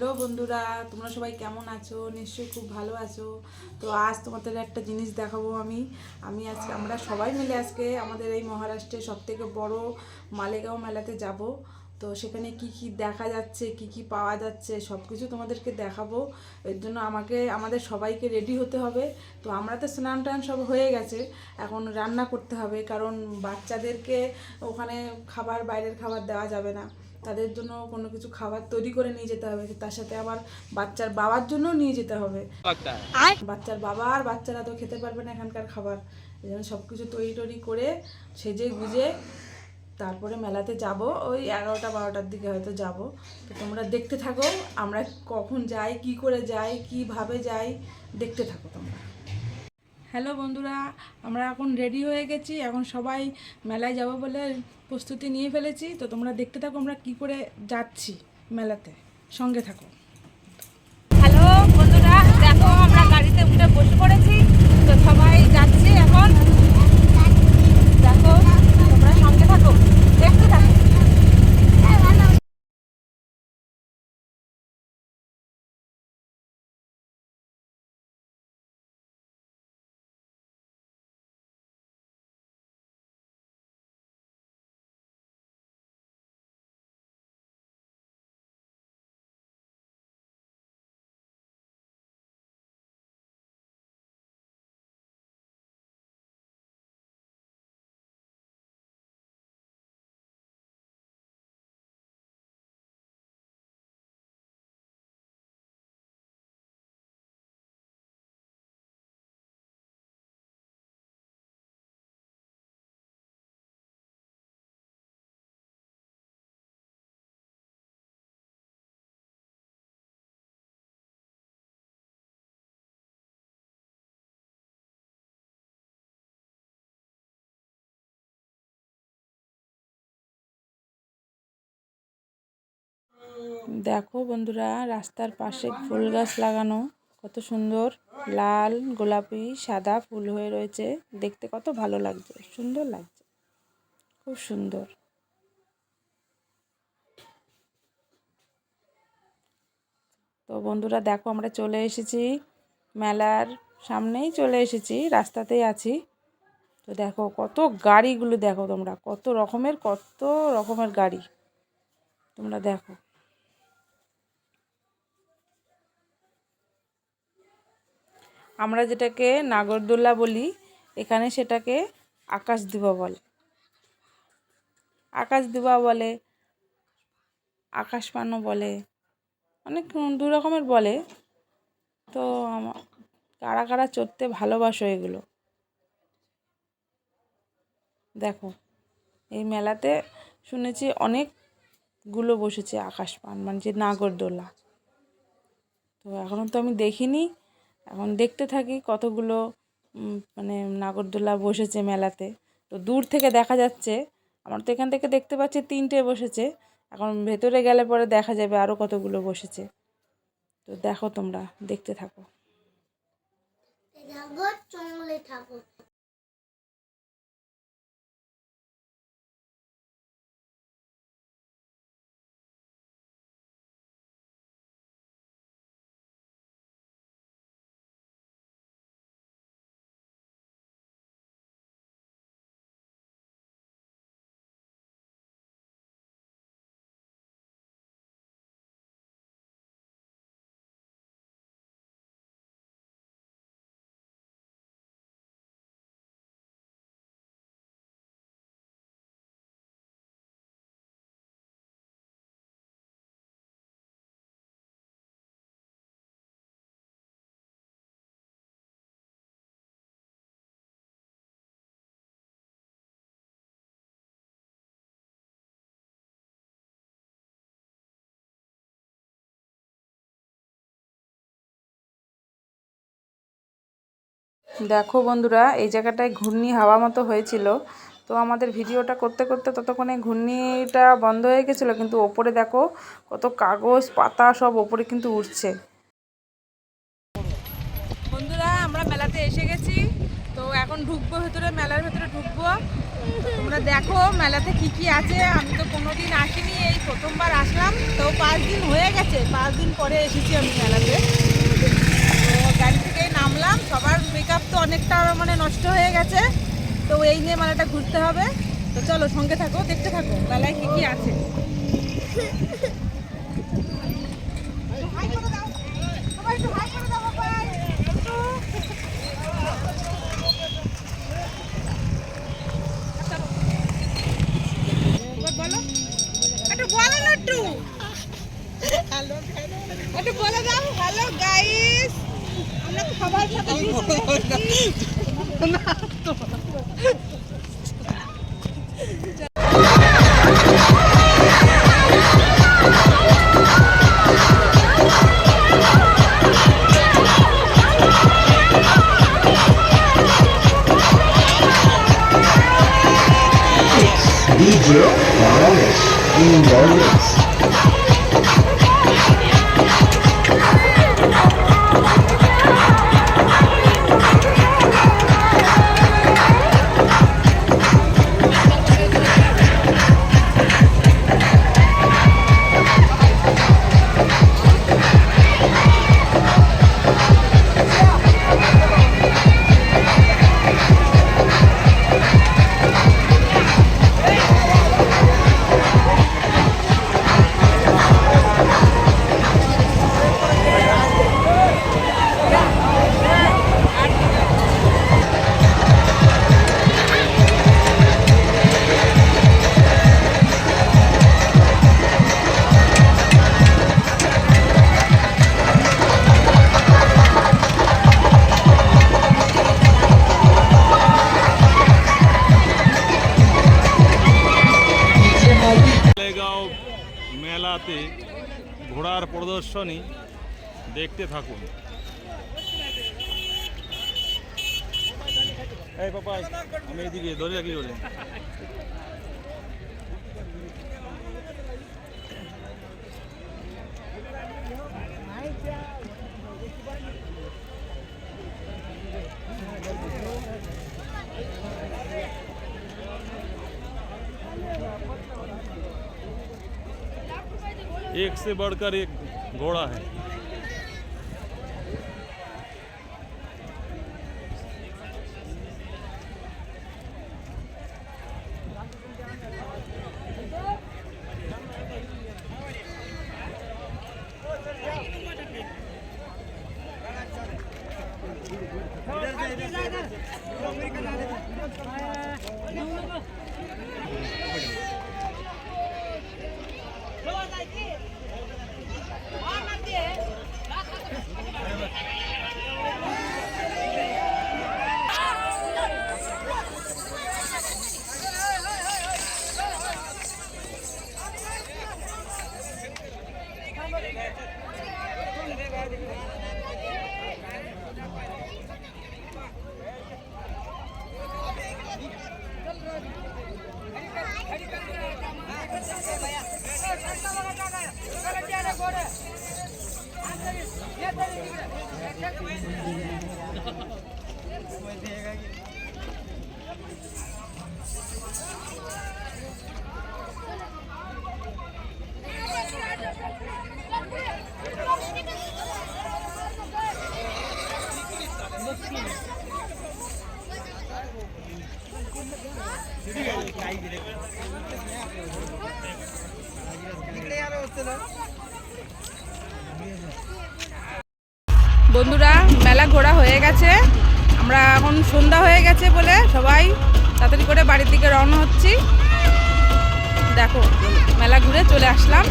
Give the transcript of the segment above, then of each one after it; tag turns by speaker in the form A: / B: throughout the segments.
A: Hello বন্ধুরা, তোমরা সবাই কেমন আছো? নিশ্চয়ই খুব ভালো আছো। তো আজ তোমাদের একটা জিনিস দেখাবো আমি। আমি আজকে, আমরা সবাই মিলে আজকে আমাদের এই মহারাষ্ট্রের সব থেকে বড় মালেগাঁও মেলাতে যাব। তো সেখানে কি কি দেখা যাচ্ছে, কি কি পাওয়া যাচ্ছে সব কিছু তোমাদেরকে দেখাবো। এর জন্য আমাকে, আমাদের সবাইকে রেডি হতে হবে। তো আমরা তো স্নান টান সব হয়ে গেছে। এখন রান্না করতে হবে, কারণ বাচ্চাদেরকে ওখানে খাবার, বাইরের খাবার দেওয়া যাবে না। তাদের জন্য কোনো কিছু খাবার তৈরি করে নিয়ে যেতে হবে তার সাথে আবার বাচ্চার বাবার জন্য নিয়ে যেতে হবে। বাচ্চার বাবা আর বাচ্চারা তো খেতে পারবে না এখানকার খাবার। এই জন্য সব কিছু তৈরি টরি করে সেজে গুজে তারপরে মেলাতে যাব। ওই এগারোটা বারোটার দিকে হয়তো যাব। তো তোমরা দেখতে থাকো আমরা কখন যাই কি করে যাই কীভাবে যাই দেখতে থাকো তোমরা। হ্যালো বন্ধুরা আমরা এখন রেডি হয়ে গেছি। এখন সবাই মেলায় যাব বলে প্রস্তুতি নিয়ে ফেলেছি, তো তোমরা দেখতে থাকো আমরা কি করে যাচ্ছি মেলাতে। সঙ্গে থাকো।
B: হ্যালো বন্ধুরা, দেখো আমরা গাড়িতে উঠে বসে পড়েছি, তো সবাই যাচ্ছি এখন। দেখো, তোমরা সঙ্গে থাকো।
A: দেখো বন্ধুরা, রাস্তার পাশে ফুল গাছ লাগানো, কত সুন্দর। লাল, গোলাপি, সাদা ফুল হয়ে রয়েছে। দেখতে কত ভালো লাগছে, সুন্দর লাগছে, খুব সুন্দর। তো বন্ধুরা, দেখো আমরা চলে এসেছি, মেলার সামনেই চলে এসেছি, রাস্তাতেই আছি। তো দেখো কত গাড়িগুলো, দেখো তোমরা, কত রকমের কত রকমের গাড়ি। তোমরা দেখো। আমরা যেটাকে নাগরদোল্লা বলি, এখানে সেটাকে আকাশ দিবা বলে। আকাশ দিবা বলে আকাশ পানো বলে, অনেক দু রকমের বলে। তো আমা- কারা কারা চড়তে ভালোবাসো এগুলো? দেখো, এই মেলাতে শুনেছি অনেকগুলো বসেছে আকাশ পান মানে যে নাগরদোলা। তো এখনও তো আমি দেখিনি। এখন দেখতে থাকি কতগুলো মানে নাগরদোলা বসেছে মেলাতে। তো দূর থেকে দেখা যাচ্ছে, আমার তো এখান থেকে দেখতে পাচ্ছি তিনটে বসেছে, এখন ভেতরে গেলে পরে দেখা যাবে আরও কতগুলো বসেছে। তো দেখো তোমরা, দেখতে থাকো।
C: ঠাকুর
A: দেখো বন্ধুরা, এই জায়গাটায় ঘূর্ণি হাওয়া মতো হয়েছিল। তো আমাদের ভিডিওটা করতে করতে ততক্ষণে ঘূর্ণিটা বন্ধ হয়ে গেছিল, কিন্তু ওপরে দেখো কত কাগজ, পাতা সব ওপরে কিন্তু উঠছে
B: বন্ধুরা, আমরা মেলাতে এসে গেছি। তো এখন
A: ঢুকবো ভেতরে, মেলার ভেতরে ঢুকবো। তোমরা দেখো মেলাতে কি কি আছে। আমি তো কোনোদিন আসিনি, এই প্রথমবার আসলাম। তো পাঁচ দিন হয়ে গেছে, পাঁচ দিন পরে এসেছি আমি মেলাতে। নামলাম। সবার মেকআপ তো অনেকটা মানে নষ্ট হয়ে গেছে। তো এই নিয়ে মেলাটা ঘুরতে হবে। তো চলো সঙ্গে থাকো, দেখতে থাকো মেলায় কি কী আছে। সবাই একটু
D: DJ Morales in the mix.
C: ঘোড়ার প্রদর্শনী দেখতে থাকুন এই পাপা আমি এদিকে ধরে রাখি ওরে एक से बढ़कर एक घोड़ा है।
A: বন্ধুরা, মেলা ঘোরা হয়ে গেছে। আমরা এখন সন্ধ্যা হয়ে গেছে বলে সবাই তাড়াতাড়ি করে বাড়ির দিকে রওনা হচ্ছি। দেখো, মেলা ঘুরে চলে আসলাম।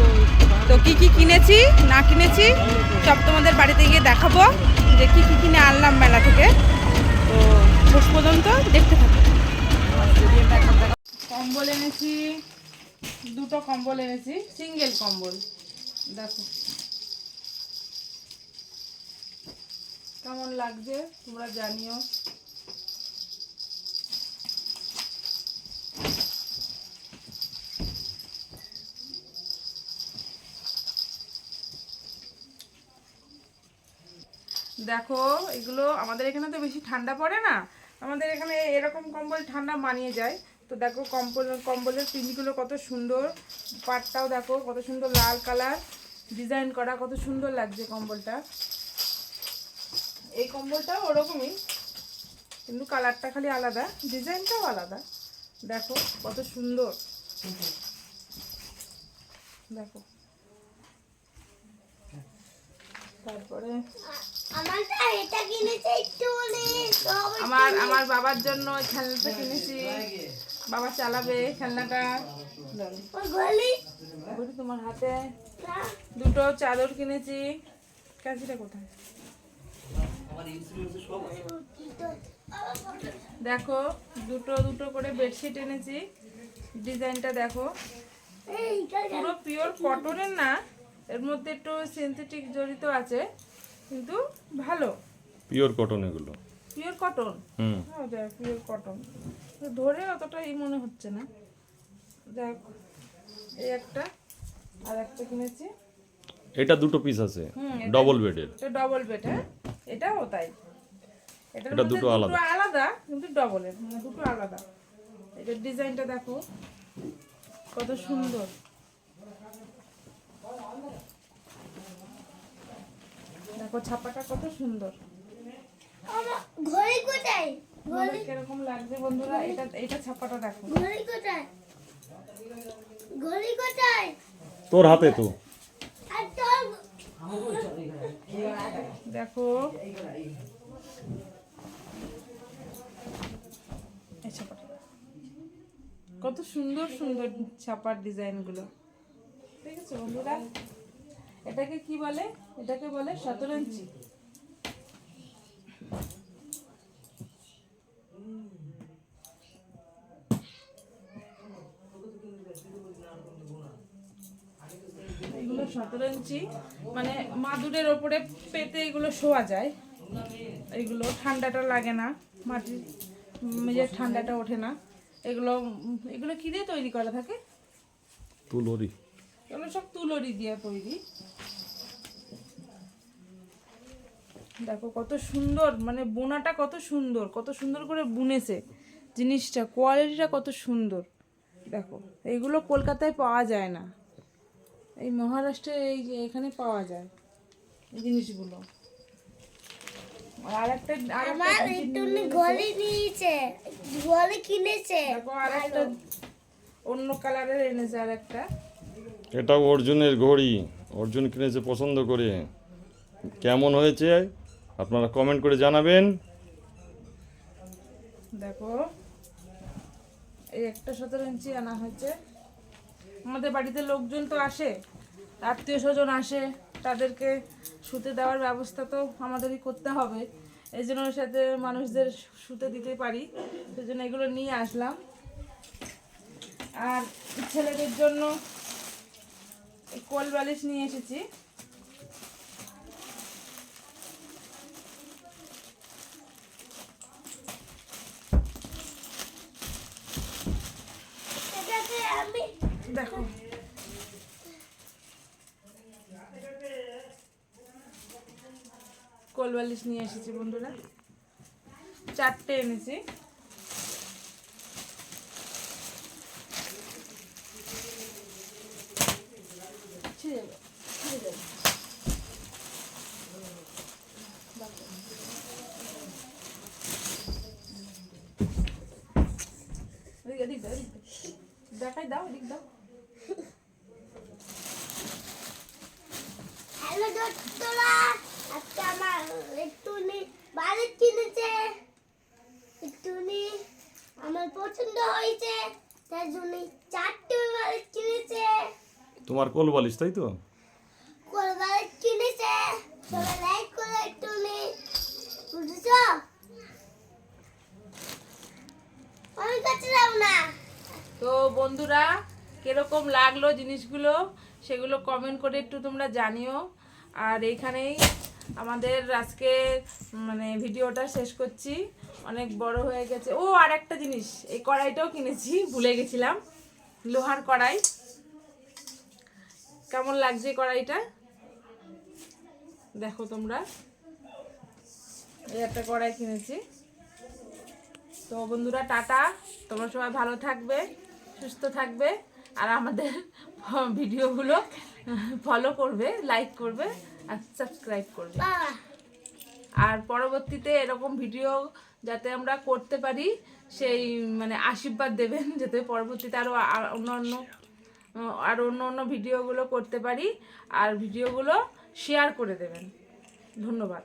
A: তো কি কি কিনেছি, না কিনেছি, সব তোমাদের বাড়িতে গিয়ে দেখাবো যে কি কি কিনে আনলাম মেলা থেকে। তো শেষ পর্যন্ত দেখতে থাকো। কম্বল এনেছি, দুটো কম্বল এনেছি, সিঙ্গেল কম্বল। দেখো। কেমন লাগছে তোমরা জানিও। দেখো, এগুলো আমাদের এখানে তো বেশি ঠান্ডা পড়ে না। আমাদের এখানে এরকম কম্বল ঠান্ডা মানিয়ে যায়। তো দেখো কম্বল, কম্বলের প্রিন্টগুলো কত সুন্দর। পাটটাও দেখো কত সুন্দর লাল কালার ডিজাইন করা কত সুন্দর লাগছে কম্বলটা। এই কম্বলটাও ওরকমই কিন্তু কালারটা খালি আলাদা ডিজাইনটাও আলাদা। দেখো কত সুন্দর। দেখো। তারপরে আমার আমার বাবার জন্য খেলনাটা কিনেছি। বাবা চালাবে খেলনাটা। তোমার হাতে দুটো চাদর কিনেছি। কাজিটা কোথায়? দেখো দুটো দুটো করে বেডশিট এনেছি। ডিজাইনটা দেখো। পুরো পিওর কটনের না এর মধ্যে একটু সিনথেটিক জড়িত আছে কিন্তু ভালো।
C: পিওর কটন এগুলো।
A: পিওর কটন
C: হুম।
A: হ্যাঁ পিওর কটন ধরে অতটা এই মনে হচ্ছে না। দেখ এই একটা আর একটা কিনেছি।
C: এটা দুটো পিস আছে ডবল বেডের
A: এটা ডবল বেড হ্যাঁ? এটাও তাই।
C: এটা দুটো আলাদা।
A: আলাদা কিন্তু ডবলের মানে দুটো আলাদা। এটার ডিজাইনটা দেখো কত সুন্দর। দেখো ছাপাটা কত সুন্দর।
E: আমার ঘড়ি কোথায়?
A: তোমাদের কীরকম লাগছে বন্ধুরা? এটা এটা ছাপাটা দেখো।
E: ঘড়ি কোথায়? ঘড়ি কোথায়?
C: তোর হাতে তো।
A: দেখো। কত সুন্দর সুন্দর ছাপার ডিজাইনগুলো। ঠিক আছে বন্ধুরা? এটাকে কি বলে? এটাকে বলে শতরঞ্চি এগুলো মানে মাদুরের ওপরে পেতে এগুলো শোয়া যায়। এগুলো ঠান্ডাটা লাগে না মাটির মেঝের ঠান্ডাটা ওঠে না। এগুলো এগুলো কি দিয়ে তৈরি করা থাকে?
C: তুলোরি।
A: এগুলো সব তুলরি দিয়ে তৈরি। দেখো কত সুন্দর মানে বোনাটা কত সুন্দর কত সুন্দর করে বুনেছে জিনিসটা কোয়ালিটিটা কত সুন্দর। দেখো এইগুলো কলকাতায় পাওয়া যায় না। এই মহারাষ্ট্রে এই এখানে পাওয়া যায়। এই জিনিসগুলো। আর একটা
E: আমার একটু ঘড়ি নিয়েছে। ঘড়ি কিনেছে।
A: আর একটা অন্য কালারের এনেছে আর একটা
C: এটা অর্জুনের ঘড়ি। অর্জুন কিনেছে পছন্দ করে। কেমন হয়েছে? আপনারা কমেন্ট করে জানাবেন।
A: দেখো এই একটা সতেরো ইঞ্চি আনা হয়েছে। আমাদের বাড়িতে লোকজন তো আসে। আত্মীয় স্বজন আসে, তাদেরকে শুতে দেওয়ার ব্যবস্থা তো আমাদেরই করতে হবে। এই জন্য সাথে মানুষদের শুতে দিতে পারি। সেই জন্য এগুলো নিয়ে আসলাম। আর ছেলেদের জন্য কোল বালিশ নিয়ে এসেছি
E: এটাকে আমি
A: দেখো কোল বালিশ নিয়ে এসেছি বন্ধুরা। চারটে এনেছি। দেখাই দাও এদিক দাও।
E: হ্যালো আমার একটুনি বাড়ি কিনেছে। একটুনি আমার পছন্দ হয়েছে তার জন্য চারটে বাড়ি কিনেছে।
C: তোমার কোল বালিশ তাই তো?
E: কোন বাড়ি কিনেছে সবাই লাইক করে একটুনি বুঝেছ? আমি কাছে যাও না।
A: তো বন্ধুরা কীরকম লাগল জিনিসগুলো সেগুলো কমেন্ট করে একটু তোমরা জানিও। আর এইখানেই আমাদের আজকে মানে ভিডিওটা শেষ করছি। অনেক বড় হয়ে গেছে। ও আর একটা জিনিস, এই কড়াইটাও কিনেছি, ভুলে গেছিলাম। লোহার কড়াই। কেমন লাগছে কড়াইটা? দেখো তোমরা। এই একটা কড়াই কিনেছি। তো বন্ধুরা, টাটা। তোমরা সবাই ভালো থাকবে, সুস্থ থাকবে। আর আমাদের ভিডিওগুলো ফলো করবে লাইক করবে আর সাবস্ক্রাইব করবে। আর পরবর্তীতে এরকম ভিডিও যাতে আমরা করতে পারি সেই মানে আশীর্বাদ দেবেন যাতে পরবর্তীতে আরও অন্য অন্য আর অন্য অন্য ভিডিওগুলো করতে পারি আর ভিডিওগুলো শেয়ার করে দেবেন। ধন্যবাদ।